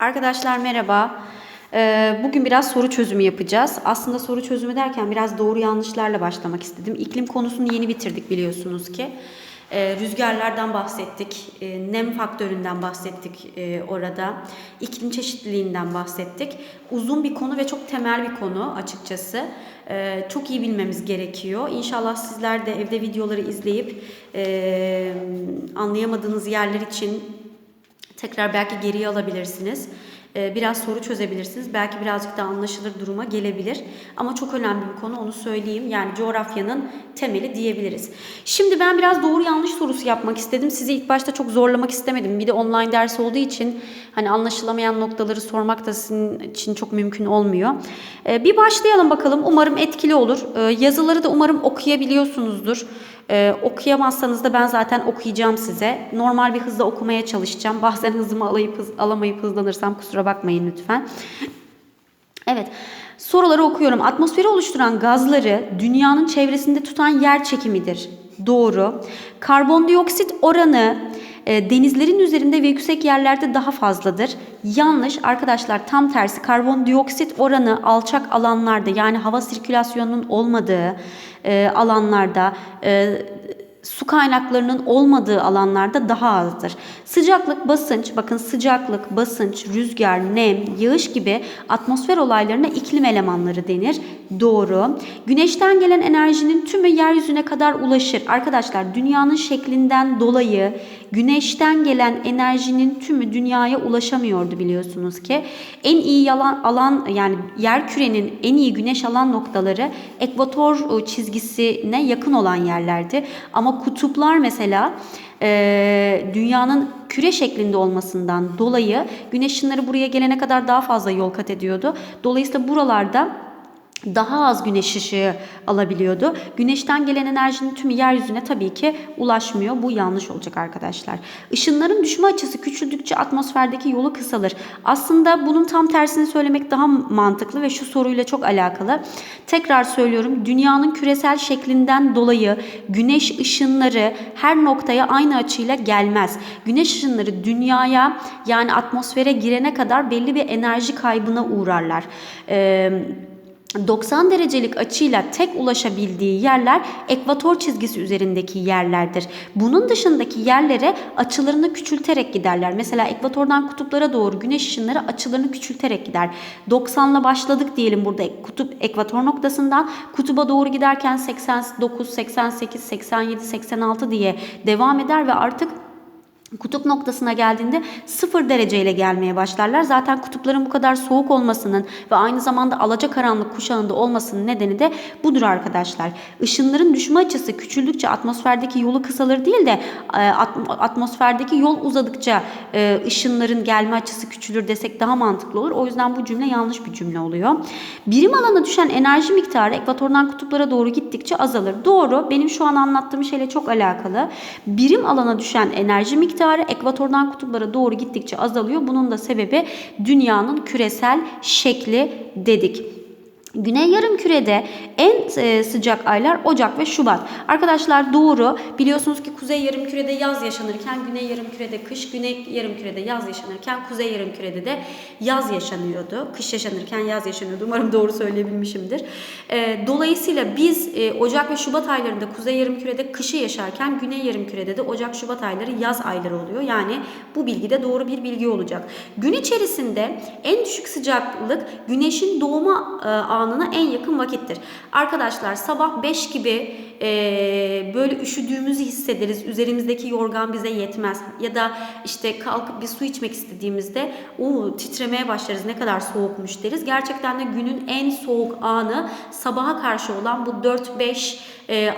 Arkadaşlar merhaba. Ee, Bugün biraz soru çözümü yapacağız. Aslında soru çözümü derken biraz doğru yanlışlarla başlamak istedim. İklim konusunu yeni bitirdik biliyorsunuz ki. Ee, Rüzgarlardan bahsettik, e, nem faktöründen bahsettik orada, iklim çeşitliliğinden bahsettik. Uzun bir konu ve çok temel bir konu açıkçası. Ee, Çok iyi bilmemiz gerekiyor. İnşallah sizler de evde videoları izleyip anlayamadığınız yerler için Tekrar belki geriye alabilirsiniz. Ee, Biraz soru çözebilirsiniz. Belki birazcık daha anlaşılır duruma gelebilir. Ama çok önemli bir konu onu söyleyeyim. Yani coğrafyanın temeli diyebiliriz. Şimdi ben biraz doğru yanlış sorusu yapmak istedim. Sizi ilk başta çok zorlamak istemedim. Bir de online ders olduğu için hani anlaşılamayan noktaları sormak da sizin için çok mümkün olmuyor. Ee, Bir başlayalım bakalım. Umarım etkili olur. Ee, Yazıları da umarım okuyabiliyorsunuzdur. Ee, okuyamazsanız da ben zaten okuyacağım size. Normal bir hızla okumaya çalışacağım. Bazen hızımı alayıp hız, alamayıp hızlanırsam kusura bakmayın lütfen. Evet. Soruları okuyorum. Atmosferi oluşturan gazları dünyanın çevresinde tutan yer çekimidir. Doğru. Karbondioksit oranı e, denizlerin üzerinde ve yüksek yerlerde daha fazladır. Yanlış arkadaşlar tam tersi karbondioksit oranı alçak alanlarda yani hava sirkülasyonunun olmadığı e, alanlarda e, su kaynaklarının olmadığı alanlarda daha azdır. Sıcaklık, basınç, bakın sıcaklık, basınç, rüzgar, nem, yağış gibi atmosfer olaylarına iklim elemanları denir. Doğru. Güneşten gelen enerjinin tümü yeryüzüne kadar ulaşır. Arkadaşlar dünyanın şeklinden dolayı güneşten gelen enerjinin tümü dünyaya ulaşamıyordu biliyorsunuz ki. En iyi yalan, alan yani yer kürenin en iyi güneş alan noktaları ekvator çizgisine yakın olan yerlerdi. Ama kutuplar mesela e, dünyanın küre şeklinde olmasından dolayı güneş ışınları buraya gelene kadar daha fazla yol kat ediyordu. Dolayısıyla buralarda daha az güneş ışığı alabiliyordu. Güneşten gelen enerjinin tümü yeryüzüne tabii ki ulaşmıyor. Bu yanlış olacak arkadaşlar. Işınların düşme açısı küçüldükçe atmosferdeki yolu kısalır. Aslında bunun tam tersini söylemek daha mantıklı ve şu soruyla çok alakalı. Tekrar söylüyorum. Dünyanın küresel şeklinden dolayı güneş ışınları her noktaya aynı açıyla gelmez. Güneş ışınları dünyaya yani atmosfere girene kadar belli bir enerji kaybına uğrarlar. Eee 90 derecelik açıyla tek ulaşabildiği yerler ekvator çizgisi üzerindeki yerlerdir. Bunun dışındaki yerlere açılarını küçülterek giderler. Mesela ekvatordan kutuplara doğru güneş ışınları açılarını küçülterek gider. 90'la başladık diyelim burada kutup ekvator noktasından kutuba doğru giderken 89, 88, 87, 86 diye devam eder ve artık Kutup noktasına geldiğinde 0 dereceyle gelmeye başlarlar. Zaten kutupların bu kadar soğuk olmasının ve aynı zamanda alacakaranlık kuşağında olmasının nedeni de budur arkadaşlar. Işınların düşme açısı küçüldükçe atmosferdeki yolu kısalır değil de e, atmosferdeki yol uzadıkça e, ışınların gelme açısı küçülür desek daha mantıklı olur. O yüzden bu cümle yanlış bir cümle oluyor. Birim alana düşen enerji miktarı ekvatordan kutuplara doğru gittikçe azalır. Doğru. Benim şu an anlattığım şeyle çok alakalı. Birim alana düşen enerji miktarı miktarı ekvatordan kutuplara doğru gittikçe azalıyor. Bunun da sebebi dünyanın küresel şekli dedik. Güney yarım kürede en e, sıcak aylar Ocak ve Şubat. Arkadaşlar doğru. Biliyorsunuz ki kuzey yarım kürede yaz yaşanırken güney yarım kürede kış, güney yarım kürede yaz yaşanırken kuzey yarım kürede de yaz yaşanıyordu. Kış yaşanırken yaz yaşanıyordu. Umarım doğru söyleyebilmişimdir. E, dolayısıyla biz e, Ocak ve Şubat aylarında kuzey yarım kürede kışı yaşarken güney yarım kürede de Ocak Şubat ayları yaz ayları oluyor. Yani bu bilgi de doğru bir bilgi olacak. Gün içerisinde en düşük sıcaklık güneşin doğma anına en yakın vakittir. Arkadaşlar sabah 5 gibi e, böyle üşüdüğümüzü hissederiz. Üzerimizdeki yorgan bize yetmez. Ya da işte kalkıp bir su içmek istediğimizde o titremeye başlarız. Ne kadar soğukmuş deriz. Gerçekten de günün en soğuk anı sabaha karşı olan bu 4-5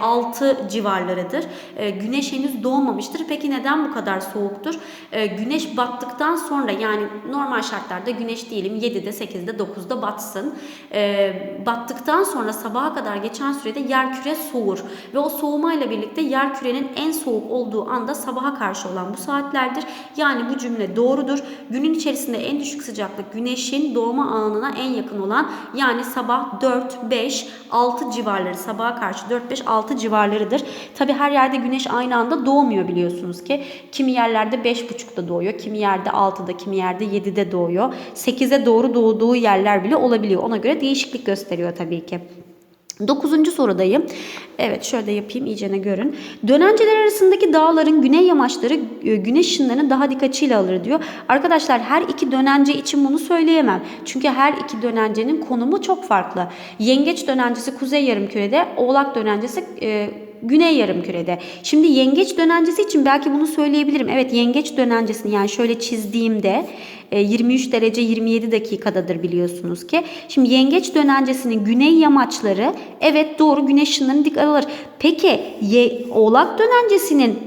6 civarlarıdır. E, güneş henüz doğmamıştır. Peki neden bu kadar soğuktur? E, güneş battıktan sonra yani normal şartlarda güneş diyelim 7'de 8'de 9'da batsın. E, battıktan sonra sabaha kadar geçen sürede yer küre soğur. Ve o soğumayla birlikte yer kürenin en soğuk olduğu anda sabaha karşı olan bu saatlerdir. Yani bu cümle doğrudur. Günün içerisinde en düşük sıcaklık güneşin doğma anına en yakın olan yani sabah 4, 5, 6 civarları sabaha karşı 4, 5, 5-6 civarlarıdır. Tabi her yerde güneş aynı anda doğmuyor biliyorsunuz ki. Kimi yerlerde 5.30'da doğuyor, kimi yerde 6'da, kimi yerde 7'de doğuyor. 8'e doğru doğduğu yerler bile olabiliyor. Ona göre değişiklik gösteriyor tabii ki. Dokuzuncu sorudayım. Evet şöyle yapayım iyicene görün. Dönenceler arasındaki dağların güney yamaçları e, güneş ışınlarını daha dikkatçiyle alır diyor. Arkadaşlar her iki dönence için bunu söyleyemem. Çünkü her iki dönencenin konumu çok farklı. Yengeç dönencesi kuzey yarımkürede, oğlak dönencesi e, güney yarımkürede. Şimdi yengeç dönencesi için belki bunu söyleyebilirim. Evet yengeç dönencesini yani şöyle çizdiğimde 23 derece 27 dakikadadır biliyorsunuz ki. Şimdi yengeç dönencesinin güney yamaçları evet doğru güneş ışınlarını dik alır. Peki ye, oğlak dönencesinin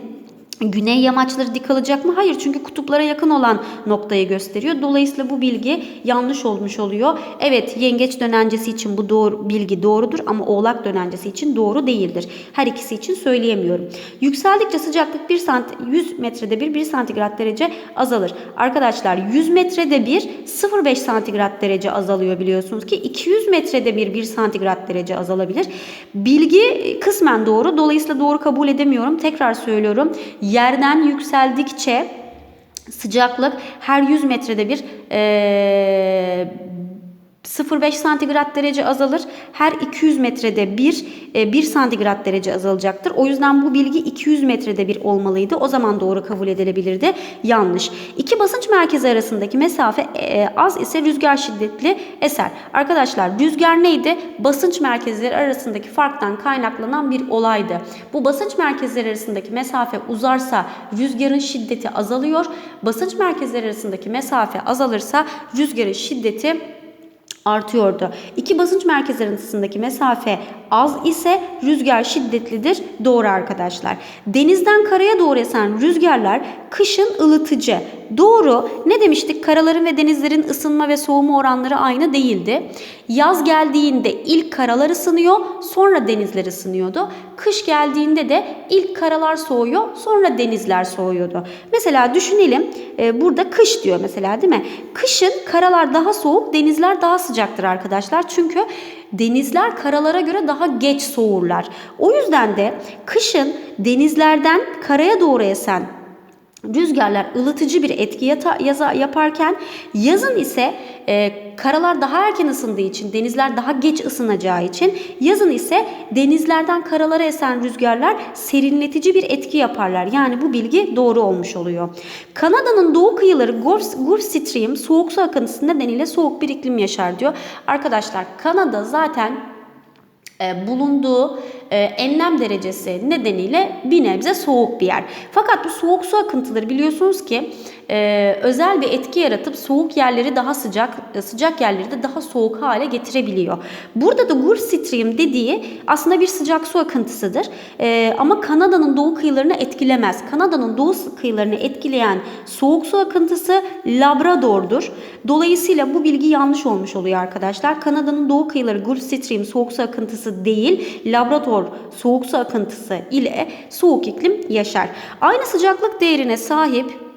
Güney yamaçları dik alacak mı? Hayır çünkü kutuplara yakın olan noktayı gösteriyor. Dolayısıyla bu bilgi yanlış olmuş oluyor. Evet yengeç dönencesi için bu doğru bilgi doğrudur ama oğlak dönencesi için doğru değildir. Her ikisi için söyleyemiyorum. Yükseldikçe sıcaklık 1 santi, 100 metrede bir 1 santigrat derece azalır. Arkadaşlar 100 metrede bir 0,5 santigrat derece azalıyor biliyorsunuz ki 200 metrede bir 1 santigrat derece azalabilir. Bilgi kısmen doğru. Dolayısıyla doğru kabul edemiyorum. Tekrar söylüyorum yerden yükseldikçe sıcaklık her 100 metrede bir e, 0,5 santigrat derece azalır. Her 200 metrede bir 1 santigrat derece azalacaktır. O yüzden bu bilgi 200 metrede bir olmalıydı. O zaman doğru kabul edilebilirdi. Yanlış. İki basınç merkezi arasındaki mesafe e, az ise rüzgar şiddetli eser. Arkadaşlar rüzgar neydi? Basınç merkezleri arasındaki farktan kaynaklanan bir olaydı. Bu basınç merkezleri arasındaki mesafe uzarsa rüzgarın şiddeti azalıyor. Basınç merkezleri arasındaki mesafe azalırsa rüzgarın şiddeti artıyordu. İki basınç merkezleri arasındaki mesafe az ise rüzgar şiddetlidir. Doğru arkadaşlar. Denizden karaya doğru esen rüzgarlar kışın ılıtıcı. Doğru. Ne demiştik? Karaların ve denizlerin ısınma ve soğuma oranları aynı değildi. Yaz geldiğinde ilk karalar ısınıyor, sonra denizler ısınıyordu. Kış geldiğinde de ilk karalar soğuyor, sonra denizler soğuyordu. Mesela düşünelim. E, burada kış diyor mesela değil mi? Kışın karalar daha soğuk, denizler daha sıcaktır arkadaşlar. Çünkü denizler karalara göre daha geç soğurlar. O yüzden de kışın denizlerden karaya doğru esen rüzgarlar ılıtıcı bir etki yata, yaza, yaparken yazın ise e, karalar daha erken ısındığı için denizler daha geç ısınacağı için yazın ise denizlerden karalara esen rüzgarlar serinletici bir etki yaparlar. Yani bu bilgi doğru olmuş oluyor. Kanada'nın doğu kıyıları Gulf, Gulf Stream soğuk su akıntısı nedeniyle soğuk bir iklim yaşar diyor. Arkadaşlar Kanada zaten e, bulunduğu enlem derecesi nedeniyle bir nebze soğuk bir yer. Fakat bu soğuk su akıntıları biliyorsunuz ki e, özel bir etki yaratıp soğuk yerleri daha sıcak, sıcak yerleri de daha soğuk hale getirebiliyor. Burada da Gulf Stream dediği aslında bir sıcak su akıntısıdır. Ama Kanada'nın doğu kıyılarını etkilemez. Kanada'nın doğu kıyılarını etkileyen soğuk su akıntısı Labrador'dur. Dolayısıyla bu bilgi yanlış olmuş oluyor arkadaşlar. Kanada'nın doğu kıyıları Gulf Stream soğuk su akıntısı değil, Labrador soğuk su akıntısı ile soğuk iklim yaşar. Aynı sıcaklık değerine sahip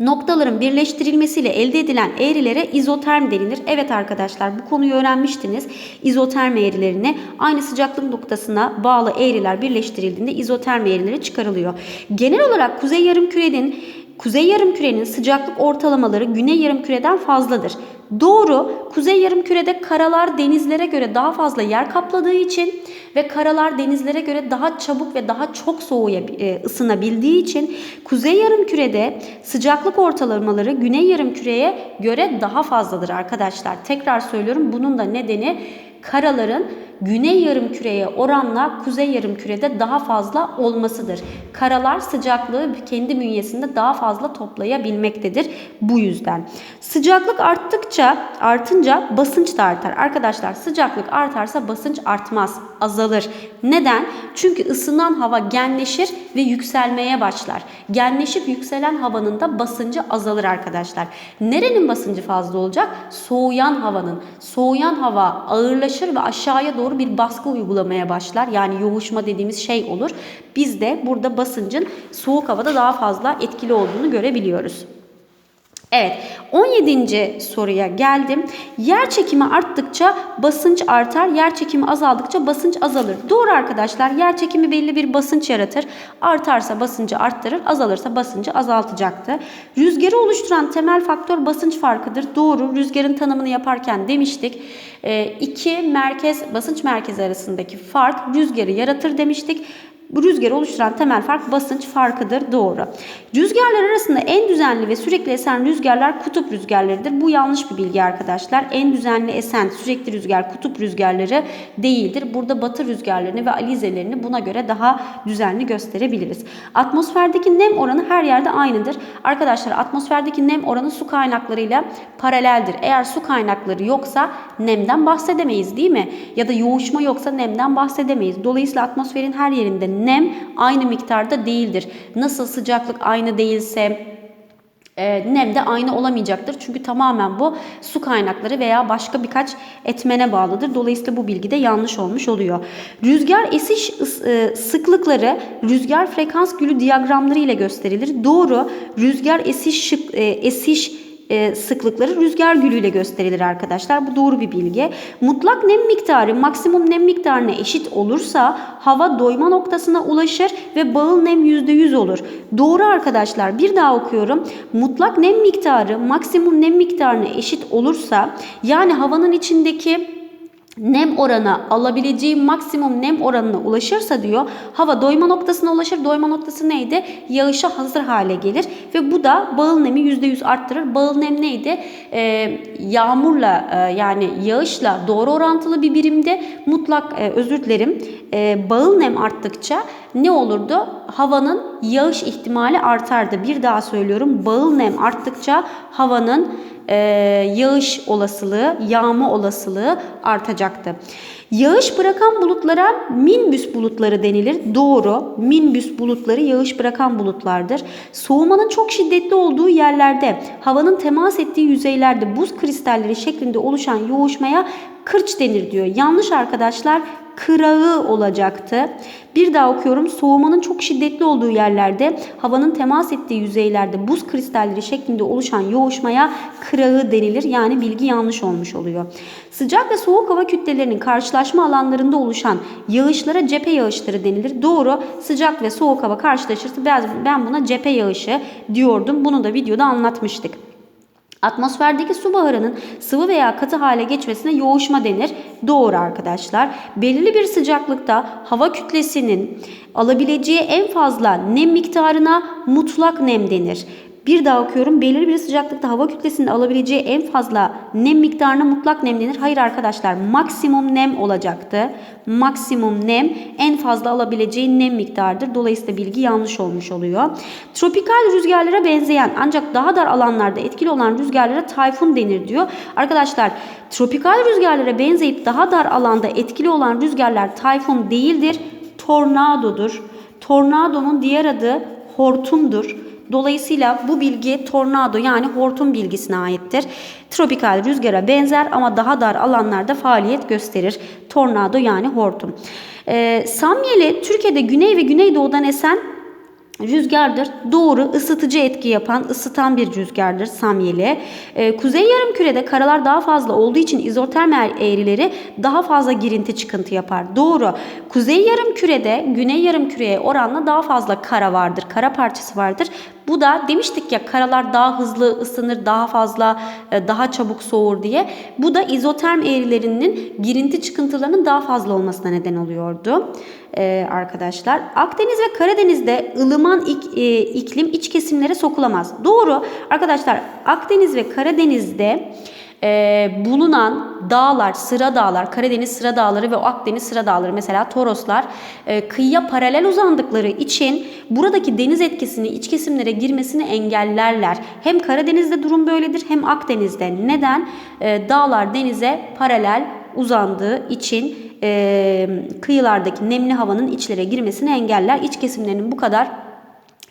Noktaların birleştirilmesiyle elde edilen eğrilere izoterm denilir. Evet arkadaşlar bu konuyu öğrenmiştiniz. İzoterm eğrilerini aynı sıcaklık noktasına bağlı eğriler birleştirildiğinde izoterm eğrileri çıkarılıyor. Genel olarak kuzey yarımkürenin Kuzey yarımkürenin sıcaklık ortalamaları güney yarımküreden fazladır. Doğru, kuzey yarımkürede karalar denizlere göre daha fazla yer kapladığı için ve karalar denizlere göre daha çabuk ve daha çok soğuya e, ısınabildiği için kuzey yarımkürede sıcaklık ortalamaları güney yarımküreye göre daha fazladır arkadaşlar. Tekrar söylüyorum bunun da nedeni karaların güney yarımküreye oranla kuzey yarımkürede daha fazla olmasıdır. Karalar sıcaklığı kendi bünyesinde daha fazla toplayabilmektedir bu yüzden. Sıcaklık arttıkça artınca basınç da artar. Arkadaşlar sıcaklık artarsa basınç artmaz, azalır. Neden? Çünkü ısınan hava genleşir ve yükselmeye başlar. Genleşip yükselen havanın da basıncı azalır arkadaşlar. Nerenin basıncı fazla olacak? Soğuyan havanın. Soğuyan hava ağırlaşır ve aşağıya doğru bir baskı uygulamaya başlar. Yani yoğuşma dediğimiz şey olur. Biz de burada basıncın soğuk havada daha fazla etkili olduğunu görebiliyoruz. Evet 17. soruya geldim. Yer çekimi arttıkça basınç artar, yer çekimi azaldıkça basınç azalır. Doğru arkadaşlar yer çekimi belli bir basınç yaratır. Artarsa basıncı arttırır, azalırsa basıncı azaltacaktı. Rüzgarı oluşturan temel faktör basınç farkıdır. Doğru rüzgarın tanımını yaparken demiştik. E, iki merkez basınç merkezi arasındaki fark rüzgarı yaratır demiştik. Bu rüzgarı oluşturan temel fark basınç farkıdır. Doğru. Rüzgarlar arasında en düzenli ve sürekli esen rüzgarlar kutup rüzgarlarıdır. Bu yanlış bir bilgi arkadaşlar. En düzenli esen sürekli rüzgar kutup rüzgarları değildir. Burada batı rüzgarlarını ve alizelerini buna göre daha düzenli gösterebiliriz. Atmosferdeki nem oranı her yerde aynıdır. Arkadaşlar atmosferdeki nem oranı su kaynaklarıyla paraleldir. Eğer su kaynakları yoksa nemden bahsedemeyiz değil mi? Ya da yoğuşma yoksa nemden bahsedemeyiz. Dolayısıyla atmosferin her yerinde nem aynı miktarda değildir. Nasıl sıcaklık aynı değilse e, nem de aynı olamayacaktır. Çünkü tamamen bu su kaynakları veya başka birkaç etmene bağlıdır. Dolayısıyla bu bilgi de yanlış olmuş oluyor. Rüzgar esiş e, sıklıkları rüzgar frekans gülü diyagramları ile gösterilir. Doğru. Rüzgar esiş e, esiş e, sıklıkları rüzgar gülüyle gösterilir arkadaşlar. Bu doğru bir bilgi. Mutlak nem miktarı maksimum nem miktarına eşit olursa hava doyma noktasına ulaşır ve bağıl nem %100 olur. Doğru arkadaşlar. Bir daha okuyorum. Mutlak nem miktarı maksimum nem miktarına eşit olursa yani havanın içindeki nem oranı alabileceği maksimum nem oranına ulaşırsa diyor hava doyma noktasına ulaşır. Doyma noktası neydi? Yağışa hazır hale gelir ve bu da bağıl nemi %100 arttırır. Bağıl nem neydi? Ee, yağmurla e, yani yağışla doğru orantılı bir birimde mutlak e, özür dilerim e, bağıl nem arttıkça ne olurdu? Havanın yağış ihtimali artardı. Bir daha söylüyorum bağıl nem arttıkça havanın e, yağış olasılığı, yağma olasılığı artacaktı. Yağış bırakan bulutlara minbüs bulutları denilir. Doğru. Minbüs bulutları yağış bırakan bulutlardır. Soğumanın çok şiddetli olduğu yerlerde, havanın temas ettiği yüzeylerde buz kristalleri şeklinde oluşan yoğuşmaya kırç denir diyor. Yanlış arkadaşlar kırağı olacaktı. Bir daha okuyorum. Soğumanın çok şiddetli olduğu yerlerde, havanın temas ettiği yüzeylerde buz kristalleri şeklinde oluşan yoğuşmaya kırağı denilir. Yani bilgi yanlış olmuş oluyor. Sıcak ve soğuk hava kütlelerinin karşılaşma alanlarında oluşan yağışlara cephe yağışları denilir. Doğru. Sıcak ve soğuk hava karşılaşırsa ben buna cephe yağışı diyordum. Bunu da videoda anlatmıştık. Atmosferdeki su buharının sıvı veya katı hale geçmesine yoğuşma denir. Doğru arkadaşlar. Belirli bir sıcaklıkta hava kütlesinin alabileceği en fazla nem miktarına mutlak nem denir. Bir daha okuyorum. Belirli bir sıcaklıkta hava kütlesinin alabileceği en fazla nem miktarına mutlak nem denir. Hayır arkadaşlar maksimum nem olacaktı. Maksimum nem en fazla alabileceği nem miktardır. Dolayısıyla bilgi yanlış olmuş oluyor. Tropikal rüzgarlara benzeyen ancak daha dar alanlarda etkili olan rüzgarlara tayfun denir diyor. Arkadaşlar tropikal rüzgarlara benzeyip daha dar alanda etkili olan rüzgarlar tayfun değildir. Tornadodur. Tornadonun diğer adı hortumdur. Dolayısıyla bu bilgi tornado yani hortum bilgisine aittir. Tropikal rüzgara benzer ama daha dar alanlarda faaliyet gösterir. Tornado yani hortum. Ee, Samyeli Türkiye'de güney ve güneydoğudan esen Rüzgardır. Doğru ısıtıcı etki yapan, ısıtan bir rüzgardır samyeli. Ee, kuzey yarım kürede karalar daha fazla olduğu için izotermal eğrileri daha fazla girinti çıkıntı yapar. Doğru. Kuzey yarım kürede güney yarım küreye oranla daha fazla kara vardır. Kara parçası vardır. Bu da demiştik ya karalar daha hızlı ısınır, daha fazla, e, daha çabuk soğur diye. Bu da izoterm eğrilerinin girinti çıkıntılarının daha fazla olmasına neden oluyordu ee, arkadaşlar. Akdeniz ve Karadeniz'de ılıman ik, e, iklim iç kesimlere sokulamaz. Doğru arkadaşlar Akdeniz ve Karadeniz'de e, bulunan dağlar, sıra dağlar, Karadeniz sıra dağları ve Akdeniz sıra dağları mesela Toroslar e, kıyıya paralel uzandıkları için buradaki deniz etkisini iç kesimlere girmesini engellerler. Hem Karadeniz'de durum böyledir hem Akdeniz'de. Neden? E, dağlar denize paralel uzandığı için e, kıyılardaki nemli havanın içlere girmesini engeller. İç kesimlerinin bu kadar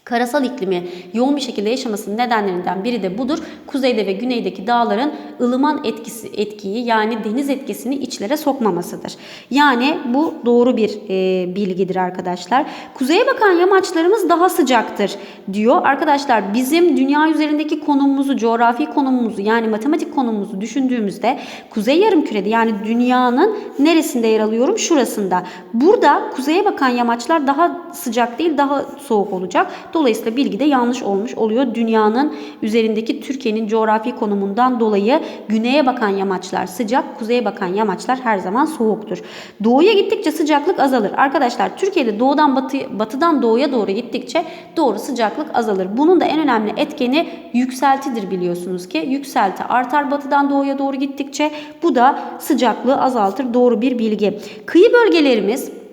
Karasal iklimi yoğun bir şekilde yaşamasının nedenlerinden biri de budur. Kuzeyde ve güneydeki dağların ılıman etkisi etkiyi yani deniz etkisini içlere sokmamasıdır. Yani bu doğru bir e, bilgidir arkadaşlar. Kuzeye bakan yamaçlarımız daha sıcaktır diyor. Arkadaşlar bizim dünya üzerindeki konumumuzu, coğrafi konumumuzu yani matematik konumumuzu düşündüğümüzde kuzey yarımkürede yani dünyanın neresinde yer alıyorum? Şurasında. Burada kuzeye bakan yamaçlar daha sıcak değil daha soğuk olacak. Dolayısıyla bilgi de yanlış olmuş oluyor. Dünyanın üzerindeki Türkiye'nin coğrafi konumundan dolayı güneye bakan yamaçlar sıcak, kuzeye bakan yamaçlar her zaman soğuktur. Doğuya gittikçe sıcaklık azalır. Arkadaşlar Türkiye'de doğudan batı, batıdan doğuya doğru gittikçe doğru sıcaklık azalır. Bunun da en önemli etkeni yükseltidir biliyorsunuz ki. Yükselti artar batıdan doğuya doğru gittikçe bu da sıcaklığı azaltır. Doğru bir bilgi. Kıyı bölgelerimiz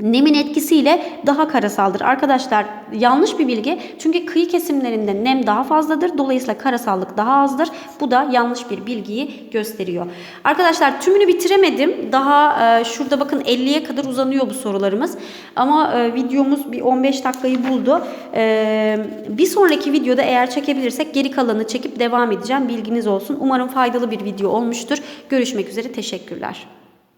Nemin etkisiyle daha karasaldır. Arkadaşlar yanlış bir bilgi. Çünkü kıyı kesimlerinde nem daha fazladır. Dolayısıyla karasallık daha azdır. Bu da yanlış bir bilgiyi gösteriyor. Arkadaşlar tümünü bitiremedim. Daha e, şurada bakın 50'ye kadar uzanıyor bu sorularımız. Ama e, videomuz bir 15 dakikayı buldu. E, bir sonraki videoda eğer çekebilirsek geri kalanı çekip devam edeceğim. Bilginiz olsun. Umarım faydalı bir video olmuştur. Görüşmek üzere. Teşekkürler.